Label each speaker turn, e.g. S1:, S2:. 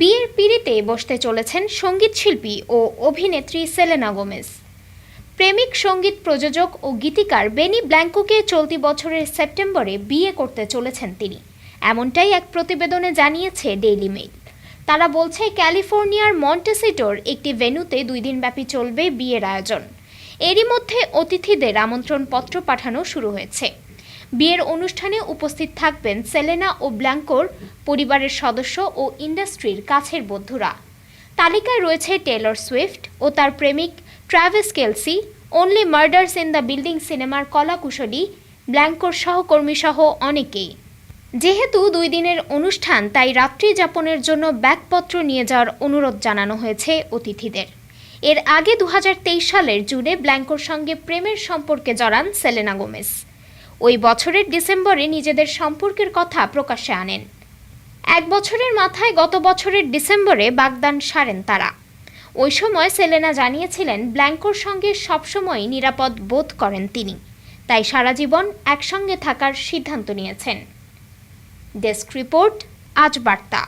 S1: বিয়ের পিড়িতে বসতে চলেছেন সংগীত শিল্পী ও অভিনেত্রী সেলেনা গোমেজ। প্রেমিক সংগীত প্রযোজক ও গীতিকার বেনি ব্ল্যাঙ্কোকে চলতি বছরের সেপ্টেম্বরে বিয়ে করতে চলেছেন তিনি। এমনটাই এক প্রতিবেদনে জানিয়েছে ডেইলি মেইল। তারা বলছে, ক্যালিফোর্নিয়ার মন্টেসিটোর একটি ভেন্যুতে দুই দিনব্যাপী চলবে বিয়ের আয়োজন। এরই মধ্যে অতিথিদের আমন্ত্রণপত্র পাঠানো শুরু হয়েছে। বিয়ের অনুষ্ঠানে উপস্থিত থাকবেন সেলেনা ও ব্ল্যাঙ্কোর পরিবারের সদস্য ও ইন্ডাস্ট্রির কাছের বন্ধুরা। তালিকায় রয়েছে টেলর সুইফট ও তার প্রেমিক Travis Kelce only murders in the building সিনেমার কলাকুশলী, ব্ল্যাঙ্কোর সহকর্মী সহ অনেকেই যেহেতু দুই দিনের অনুষ্ঠান, তাই রাত্রি যাপনের জন্য ব্যাগপত্র নিয়ে যাওয়ার অনুরোধ জানানো হয়েছে অতিথিদের। এর আগে দু হাজার তেইশ সালের জুনে ব্ল্যাঙ্কোর সঙ্গে প্রেমের সম্পর্কে জড়ান সেলেনা গোমেজ। ওই বছরের ডিসেম্বরে নিজেদের সম্পর্কের কথা প্রকাশ্যে আনেন। এক বছরের মাথায় গত বছরের ডিসেম্বরে বাগদান সারেন তারা। ওই সময় সেলেনা জানিয়েছিলেন, ব্ল্যাঙ্কোর সঙ্গে সবসময় নিরাপদ বোধ করেন তিনি। তাই সারা জীবন একসঙ্গে থাকার সিদ্ধান্ত নিয়েছেন। ডেস্ক রিপোর্ট, আজ বার্তা।